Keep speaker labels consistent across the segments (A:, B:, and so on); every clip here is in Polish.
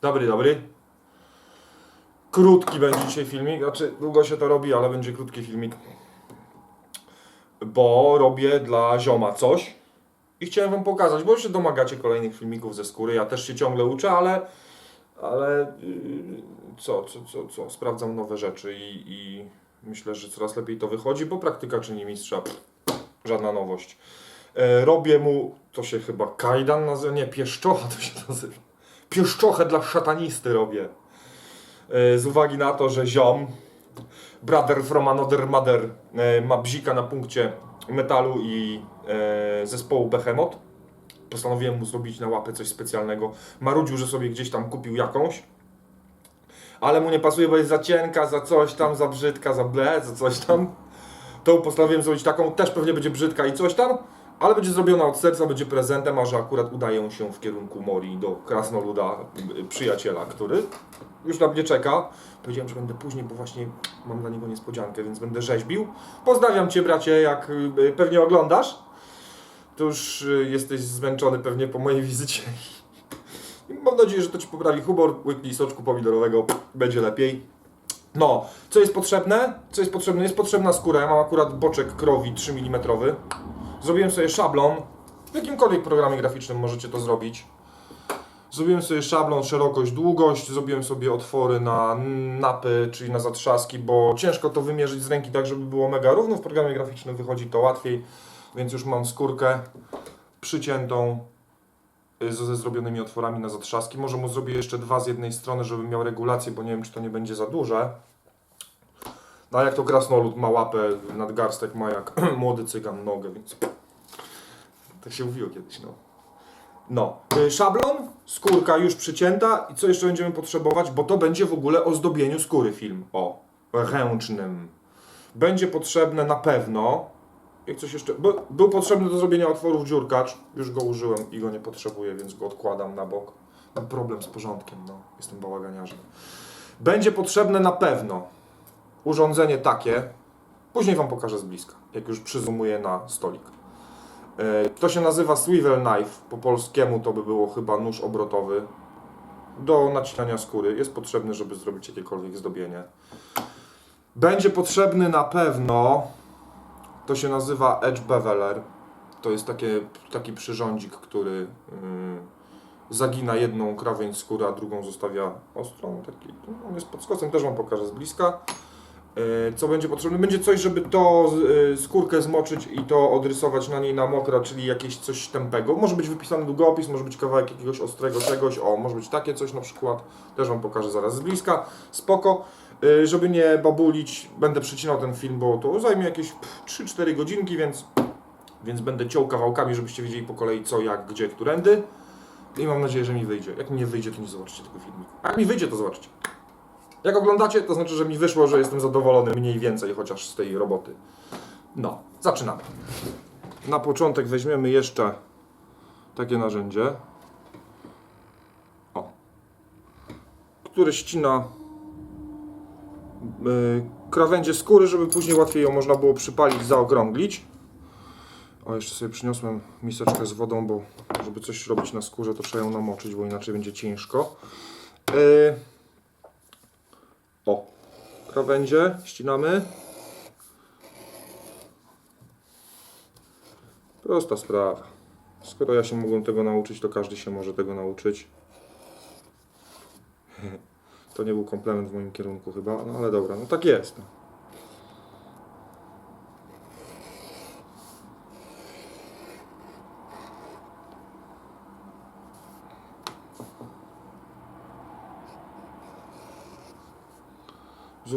A: Dobry, dobry. Krótki będzie dzisiaj filmik, znaczy długo się to robi, ale będzie krótki filmik. Bo robię dla zioma coś i chciałem wam pokazać, bo się domagacie kolejnych filmików ze skóry. Ja też się ciągle uczę, ale ale yy, co, co, co, co, sprawdzam nowe rzeczy i, i myślę, że coraz lepiej to wychodzi, bo praktyka czyni mistrza. Pff, żadna nowość. E, robię mu, to się chyba kajdan nazywa, nie, pieszczocha to się nazywa. Pieszczochę dla szatanisty robię. E, z uwagi na to, że ziom, brother from another mother, e, ma bzika na punkcie metalu i e, zespołu Behemoth. Postanowiłem mu zrobić na łapę coś specjalnego. Marudził, że sobie gdzieś tam kupił jakąś. Ale mu nie pasuje, bo jest za cienka, za coś tam, za brzydka, za ble, za coś tam. To postanowiłem zrobić taką, też pewnie będzie brzydka i coś tam, ale będzie zrobiona od serca, będzie prezentem, a że akurat udaję się w kierunku Mori do Krasnoluda, y, przyjaciela, który już na mnie czeka. Powiedziałem, że będę później, bo właśnie mam dla niego niespodziankę, więc będę rzeźbił. Pozdrawiam Cię, bracie, jak y, pewnie oglądasz. To już y, jesteś zmęczony pewnie po mojej wizycie. Mam nadzieję, że to Ci poprawi humor, łyknij soczku pomidorowego, będzie lepiej. No, co jest potrzebne? Co jest potrzebne? Jest potrzebna skóra. Ja mam akurat boczek krowi 3 mm. Zrobiłem sobie szablon. W jakimkolwiek programie graficznym możecie to zrobić. Zrobiłem sobie szablon, szerokość, długość. Zrobiłem sobie otwory na napy, czyli na zatrzaski, bo ciężko to wymierzyć z ręki tak, żeby było mega równo. W programie graficznym wychodzi to łatwiej, więc już mam skórkę przyciętą y, ze zrobionymi otworami na zatrzaski. Może mu zrobię jeszcze dwa z jednej strony, żeby miał regulację, bo nie wiem, czy to nie będzie za duże. No a jak to krasnolud ma łapę, nadgarstek ma jak młody cygan nogę, więc tak się mówiło kiedyś, no. No, y, szablon, skórka już przycięta i co jeszcze będziemy potrzebować, bo to będzie w ogóle o zdobieniu skóry film, o, ręcznym. Będzie potrzebne na pewno, jak coś jeszcze, bo był potrzebny do zrobienia otworów dziurkacz, już go użyłem i go nie potrzebuję, więc go odkładam na bok. Mam problem z porządkiem, no, jestem bałaganiarzem. Będzie potrzebne na pewno urządzenie takie, później Wam pokażę z bliska, jak już przyzumuję na stolik. E, To się nazywa swivel knife, po polskiemu to by było chyba nóż obrotowy do nacinania skóry. Jest potrzebny, żeby zrobić jakiekolwiek zdobienie. Będzie potrzebny na pewno, to się nazywa edge beveler. To jest takie, taki przyrządzik, który mm, zagina jedną krawędź skóry, a drugą zostawia ostrą. Taki, on jest pod skosem, też Wam pokażę z bliska. E, Co będzie potrzebne? Będzie coś, żeby to e, skórkę zmoczyć i to odrysować na niej na mokro, czyli jakieś coś tępego. Może być wypisany długopis, może być kawałek jakiegoś ostrego czegoś, o, może być takie coś na przykład. Też Wam pokażę zaraz z bliska. Spoko. E, Żeby nie babulić, będę przycinał ten film, bo to zajmie jakieś pff, 3-4 godzinki, więc, więc będę ciął kawałkami, żebyście wiedzieli po kolei co, jak, gdzie, którędy. I mam nadzieję, że mi wyjdzie. Jak mi nie wyjdzie, to nie zobaczycie tego filmu. A jak mi wyjdzie, to zobaczycie. Jak oglądacie, to znaczy, że mi wyszło, że jestem zadowolony mniej więcej chociaż z tej roboty. No, zaczynamy. Na początek weźmiemy jeszcze takie narzędzie. O. Które ścina yy, krawędzie skóry, żeby później łatwiej ją można było przypalić, zaokrąglić. O, jeszcze sobie przyniosłem miseczkę z wodą, bo żeby coś robić na skórze, to trzeba ją namoczyć, bo inaczej będzie ciężko. Yy, krawędzie ścinamy. Prosta sprawa. Skoro ja się mogłem tego nauczyć, to każdy się może tego nauczyć. To nie był komplement w moim kierunku chyba, no ale dobra, no tak jest.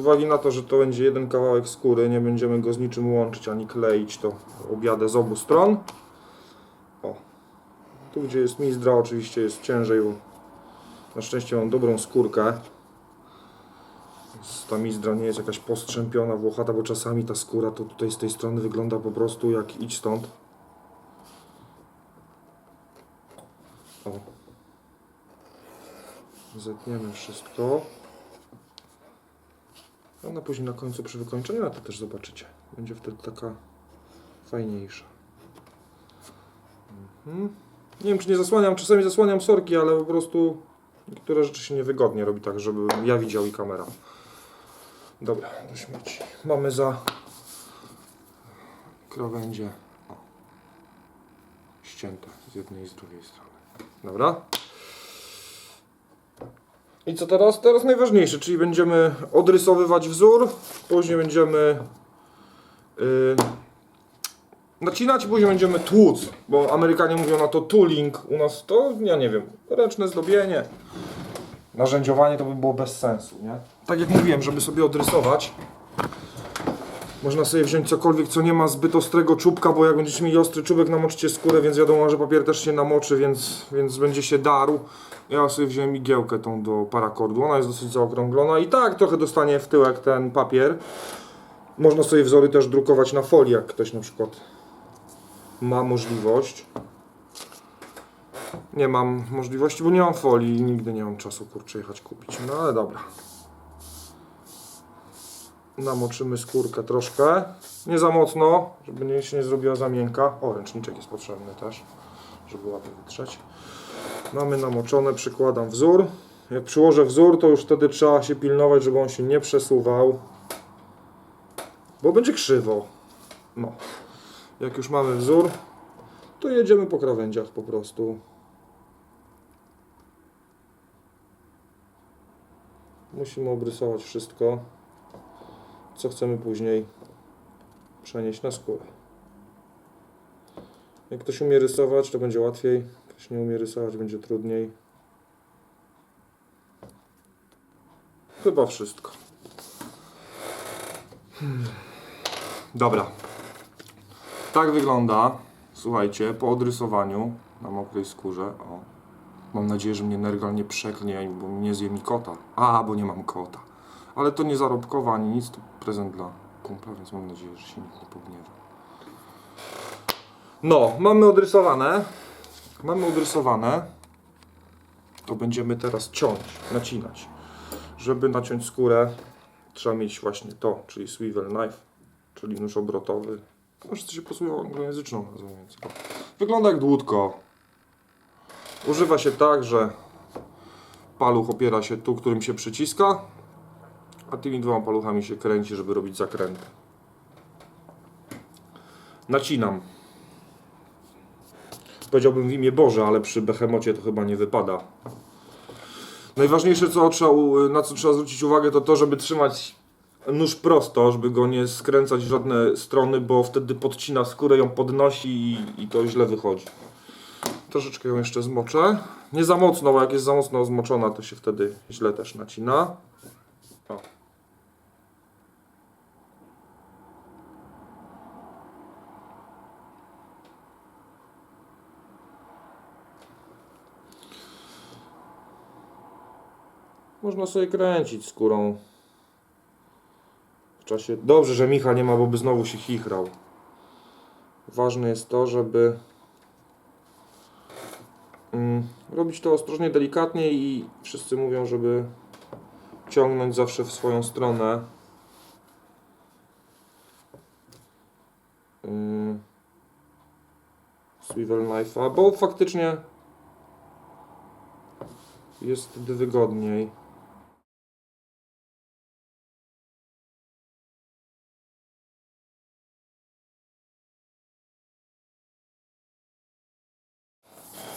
A: Uwagi na to, że to będzie jeden kawałek skóry, nie będziemy go z niczym łączyć ani kleić, to objadę z obu stron. O. Tu gdzie jest mizdra oczywiście jest ciężej, bo na szczęście mam dobrą skórkę. Ta mizdra nie jest jakaś postrzępiona, włochata, bo czasami ta skóra to tutaj z tej strony wygląda po prostu jak idź stąd. O. Zetniemy wszystko. Ona później na końcu przy wykończeniu, a to też zobaczycie. Będzie wtedy taka fajniejsza. Mhm. Nie wiem, czy nie zasłaniam, czasami zasłaniam sorki, ale po prostu Niektóre rzeczy się niewygodnie robi tak, żeby ja widział i kamera. Dobra, do śmieci. Mamy za krawędzie ścięte z jednej i z drugiej strony. Dobra. I co teraz? Teraz najważniejsze, czyli będziemy odrysowywać wzór, później będziemy yy, nacinać, później będziemy tłuc, bo Amerykanie mówią na to tooling, u nas to, ja nie wiem, ręczne zdobienie. Narzędziowanie to by było bez sensu, nie? Tak jak mówiłem, żeby sobie odrysować, można sobie wziąć cokolwiek, co nie ma zbyt ostrego czubka, bo jak będziecie mieli ostry czubek, namoczycie skórę, więc wiadomo, że papier też się namoczy, więc, więc będzie się darł. Ja sobie wziąłem igiełkę tą do parakordu, ona jest dosyć zaokrąglona i tak trochę dostanie w tyłek ten papier. Można sobie wzory też drukować na folii, jak ktoś na przykład ma możliwość. Nie mam możliwości, bo nie mam folii i nigdy nie mam czasu kurczę jechać kupić. No ale dobra. Namoczymy skórkę troszkę. Nie za mocno, żeby się nie zrobiła za miękka. O, ręczniczek jest potrzebny też, żeby ładnie wytrzeć. Mamy namoczone, przykładam wzór. Jak przyłożę wzór, to już wtedy trzeba się pilnować, żeby on się nie przesuwał. Bo będzie krzywo. No. Jak już mamy wzór, to jedziemy po krawędziach po prostu. Musimy obrysować wszystko, co chcemy później przenieść na skórę. Jak ktoś umie rysować, to będzie łatwiej. Ktoś nie umie rysować, będzie trudniej. Chyba wszystko. Dobra. Tak wygląda, słuchajcie, po odrysowaniu na mokrej skórze. O. Mam nadzieję, że mnie Nergal nie przeklnie, bo nie zje mi kota. A, bo nie mam kota. Ale to nie zarobkowa ani nic, to prezent dla kumpla, więc mam nadzieję, że się nikt nie pogniewa. No, mamy odrysowane. Mamy odrysowane. To będziemy teraz ciąć, nacinać. Żeby naciąć skórę, trzeba mieć właśnie to, czyli swivel knife, czyli nóż obrotowy. No, wszyscy się posługują anglojęzyczną nazwą, więc. Wygląda jak dłutko. Używa się tak, że paluch opiera się tu, którym się przyciska, a tymi dwoma paluchami się kręci, żeby robić zakręty. Nacinam. Powiedziałbym w imię Boże, ale przy behemocie to chyba nie wypada. Najważniejsze, co trzeba, na co trzeba zwrócić uwagę, to to, żeby trzymać nóż prosto, żeby go nie skręcać w żadne strony, bo wtedy podcina skórę, ją podnosi i, i to źle wychodzi. Troszeczkę ją jeszcze zmoczę. Nie za mocno, bo jak jest za mocno zmoczona, to się wtedy źle też nacina. O. Można sobie kręcić skórą w czasie. Dobrze, że Micha nie ma, bo by znowu się chichrał. Ważne jest to, żeby mm, robić to ostrożnie, delikatnie i wszyscy mówią, żeby ciągnąć zawsze w swoją stronę. Yy, Swivel knife'a, bo faktycznie jest wtedy wygodniej.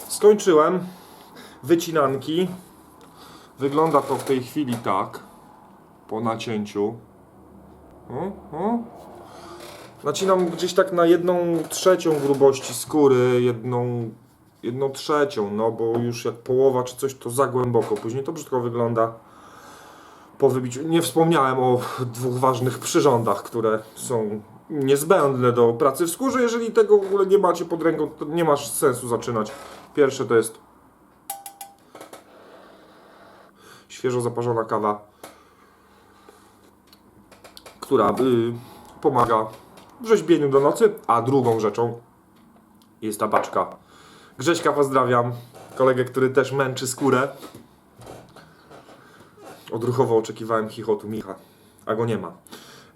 A: Skończyłem wycinanki. Wygląda to w tej chwili tak. Po nacięciu. Nacinam gdzieś tak na jedną trzecią grubości skóry, jedną, jedną trzecią, no bo już jak połowa czy coś to za głęboko. Później to brzydko wygląda po wybiciu. Nie wspomniałem o dwóch ważnych przyrządach, które są niezbędne do pracy w skórze. Jeżeli tego w ogóle nie macie pod ręką, to nie masz sensu zaczynać. Pierwsze to jest świeżo zaparzona kawa, która y, pomaga w rzeźbieniu do nocy, a drugą rzeczą jest ta paczka. Grześka pozdrawiam, kolegę, który też męczy skórę. Odruchowo oczekiwałem chichotu Micha, a go nie ma.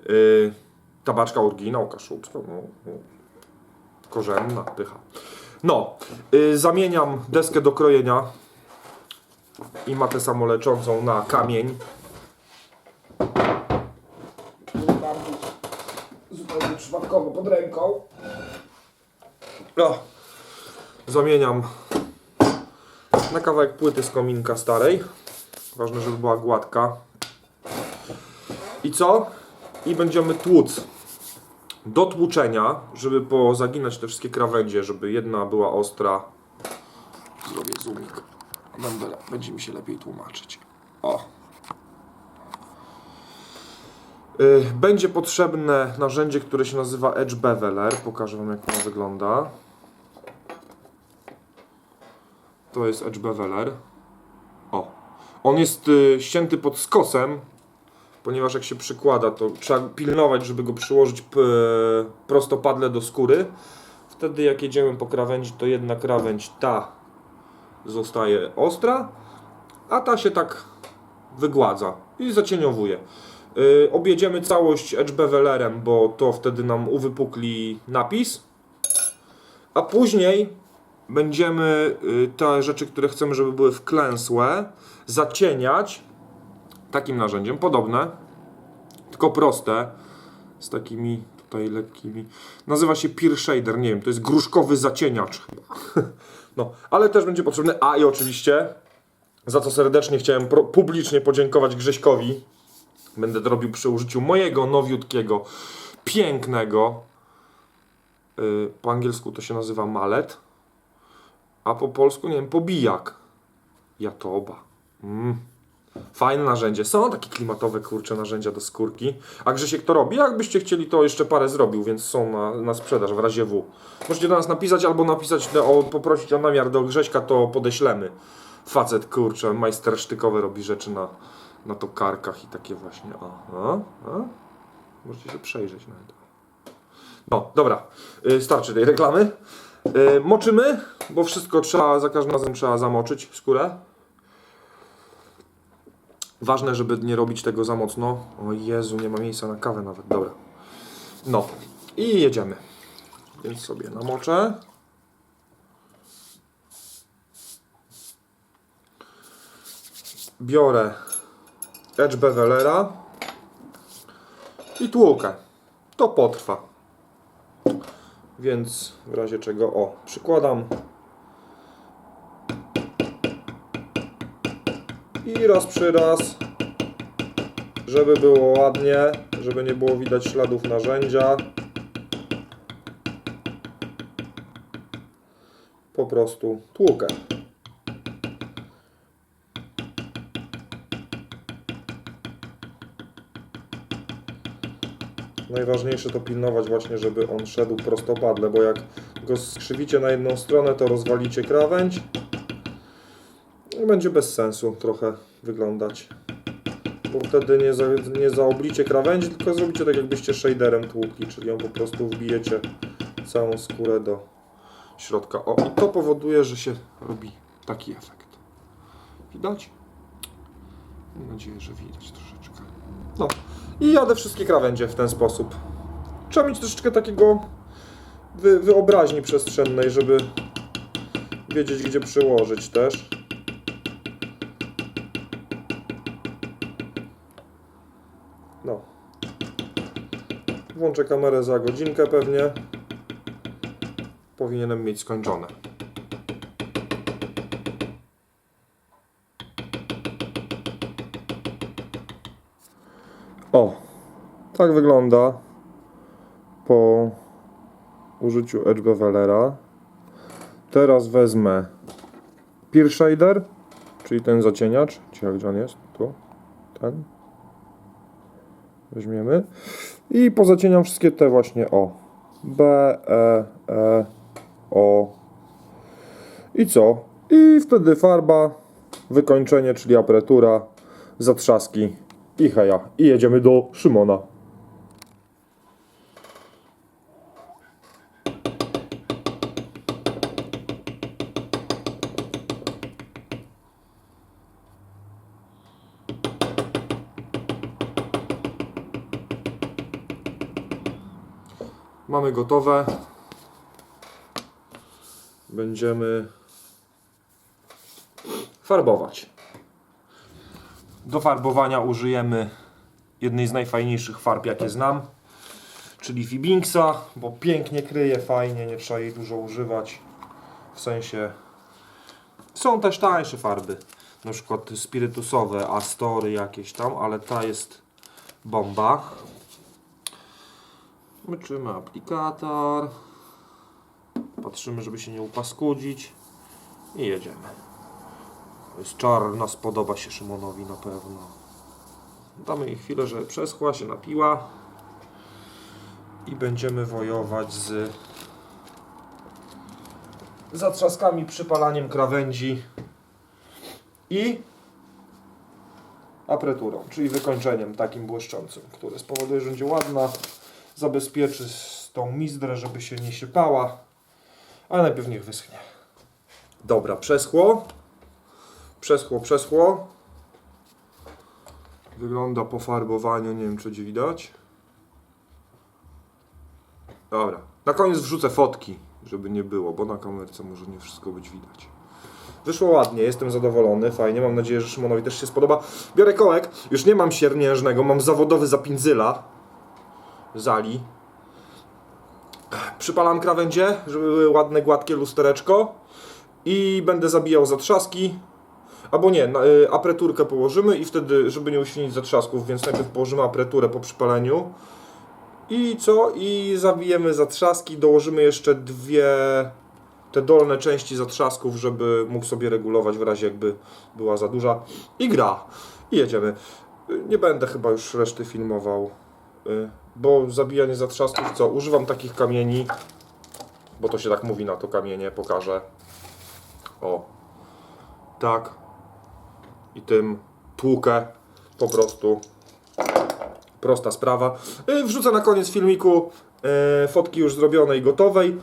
A: Yy, tabaczka oryginał, kaszubska, no, no, korzenna, pycha. No, yy, zamieniam deskę do krojenia i matę samoleczącą na kamień. Zupełnie przypadkowo pod ręką. No, zamieniam na kawałek płyty z kominka starej. Ważne, żeby była gładka. I co? I będziemy tłuc. Do tłuczenia, żeby pozaginać te wszystkie krawędzie, żeby jedna była ostra. Zrobię zoomik. Będzie mi się lepiej tłumaczyć. O. Y, Będzie potrzebne narzędzie, które się nazywa Edge Beveler. Pokażę Wam, jak ono wygląda. To jest Edge Beveler. O. On jest y, ścięty pod skosem, ponieważ jak się przykłada, to trzeba pilnować, żeby go przyłożyć prostopadle do skóry. Wtedy jak jedziemy po krawędzi, to jedna krawędź, ta zostaje ostra, a ta się tak wygładza i zacieniowuje. Yy, objedziemy całość edge bevelerem, bo to wtedy nam uwypukli napis. A później będziemy y, te rzeczy, które chcemy, żeby były wklęsłe, zacieniać takim narzędziem, podobne, tylko proste, z takimi tutaj lekkimi. Nazywa się Peer Shader, nie wiem, to jest gruszkowy zacieniacz. No, ale też będzie potrzebny, a i oczywiście, za co serdecznie chciałem publicznie podziękować Grześkowi. Będę to robił przy użyciu mojego nowiutkiego, pięknego, yy, po angielsku to się nazywa malet, a po polsku, nie wiem, pobijak. Jatoba. Mm. Fajne narzędzie. Są takie klimatowe, kurcze narzędzia do skórki. A Grzesiek to robi. Jakbyście chcieli, to jeszcze parę zrobił, więc są na, na sprzedaż w razie W. Możecie do nas napisać albo napisać, o, poprosić o namiar do Grześka, to podeślemy. Facet, kurczę, majstersztykowe robi rzeczy na, na tokarkach i takie właśnie. O. Możecie się przejrzeć na to. No, dobra. Y, starczy tej reklamy. Y, moczymy, bo wszystko trzeba, za każdym razem trzeba zamoczyć skórę. Ważne, żeby nie robić tego za mocno. O Jezu, nie ma miejsca na kawę nawet. Dobra. No. I jedziemy. Więc sobie namoczę. Biorę Edge Bevelera i tłukę. To potrwa. Więc w razie czego, o, przykładam i raz przy raz, żeby było ładnie, żeby nie było widać śladów narzędzia. Po prostu tłukę. Najważniejsze to pilnować właśnie, żeby on szedł prostopadle, bo jak go skrzywicie na jedną stronę, to rozwalicie krawędź i będzie bez sensu trochę wyglądać. Bo wtedy nie, za, nie zaoblicie krawędzi, tylko zrobicie tak jakbyście shaderem tłukli, czyli ją po prostu wbijecie całą skórę do środka. O, i to powoduje, że się robi taki efekt. Widać? Mam nadzieję, że widać troszeczkę. No. I jadę wszystkie krawędzie w ten sposób. Trzeba mieć troszeczkę takiego wy, wyobraźni przestrzennej, żeby wiedzieć, gdzie przyłożyć też. No. Włączę kamerę za godzinkę pewnie. Powinienem mieć skończone. O, tak wygląda po użyciu Edge Bevelera. Teraz wezmę Peer Shader, czyli ten zacieniacz. Gdzie on jest? Tu. Ten. Weźmiemy. I pozacieniam wszystkie te właśnie o. B, E, E, O. I co? I wtedy farba, wykończenie, czyli apretura, zatrzaski i heja. I jedziemy do Szymona. Mamy gotowe. Będziemy farbować. Do farbowania użyjemy jednej z najfajniejszych farb, jakie znam, czyli Fibingsa, bo pięknie kryje, fajnie, nie trzeba jej dużo używać. W sensie są też tańsze farby, na przykład spirytusowe, Astory jakieś tam, ale ta jest bomba. Myczymy aplikator. Patrzymy, żeby się nie upaskudzić. I jedziemy. Jest czarna, spodoba się Szymonowi na pewno. Damy jej chwilę, żeby przeschła, się napiła. I będziemy wojować z zatrzaskami, przypalaniem krawędzi i apreturą, czyli wykończeniem takim błyszczącym, które spowoduje, że będzie ładna, zabezpieczy tą mizdrę, żeby się nie sypała, ale najpierw niech wyschnie. Dobra, przeschło. Przeschło, przeschło. Wygląda po farbowaniu, nie wiem czy ci widać. Dobra, na koniec wrzucę fotki, żeby nie było, bo na kamerce może nie wszystko być widać. Wyszło ładnie, jestem zadowolony, fajnie, mam nadzieję, że Szymonowi też się spodoba. Biorę kołek, już nie mam siermiężnego, mam zawodowy zapinzyla. Zali. Przypalam krawędzie, żeby były ładne, gładkie lustereczko. I będę zabijał zatrzaski. Albo nie, y, apreturkę położymy i wtedy, żeby nie uświnić zatrzasków, więc najpierw położymy apreturę po przypaleniu. I co? I zabijemy zatrzaski, dołożymy jeszcze dwie te dolne części zatrzasków, żeby mógł sobie regulować w razie jakby była za duża. I gra. I jedziemy. Y, Nie będę chyba już reszty filmował, y, bo zabijanie zatrzasków, co? Używam takich kamieni, bo to się tak mówi na to kamienie, pokażę. O. Tak. I tym tłukę po prostu. Prosta sprawa. Y, Wrzucę na koniec filmiku y, fotki już zrobionej gotowej.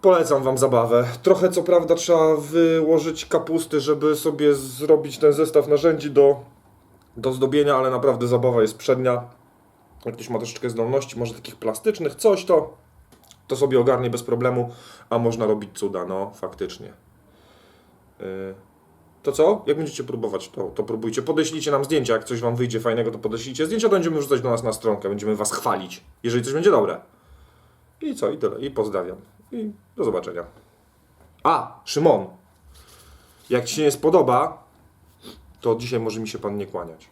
A: Polecam Wam zabawę. Trochę co prawda trzeba wyłożyć kapusty, żeby sobie zrobić ten zestaw narzędzi do, do zdobienia, ale naprawdę zabawa jest przednia. Jak ktoś ma troszeczkę zdolności, może takich plastycznych, coś to, to sobie ogarnie bez problemu, a można robić cuda, no faktycznie. Yy. To co? Jak będziecie próbować, to, to próbujcie. Podeślijcie nam zdjęcia, jak coś Wam wyjdzie fajnego, to podeślijcie zdjęcia, to będziemy wrzucać do nas na stronkę, będziemy Was chwalić, jeżeli coś będzie dobre. I co? I tyle. I pozdrawiam. I do zobaczenia. A, Szymon. Jak Ci się nie spodoba, to dzisiaj może mi się Pan nie kłaniać.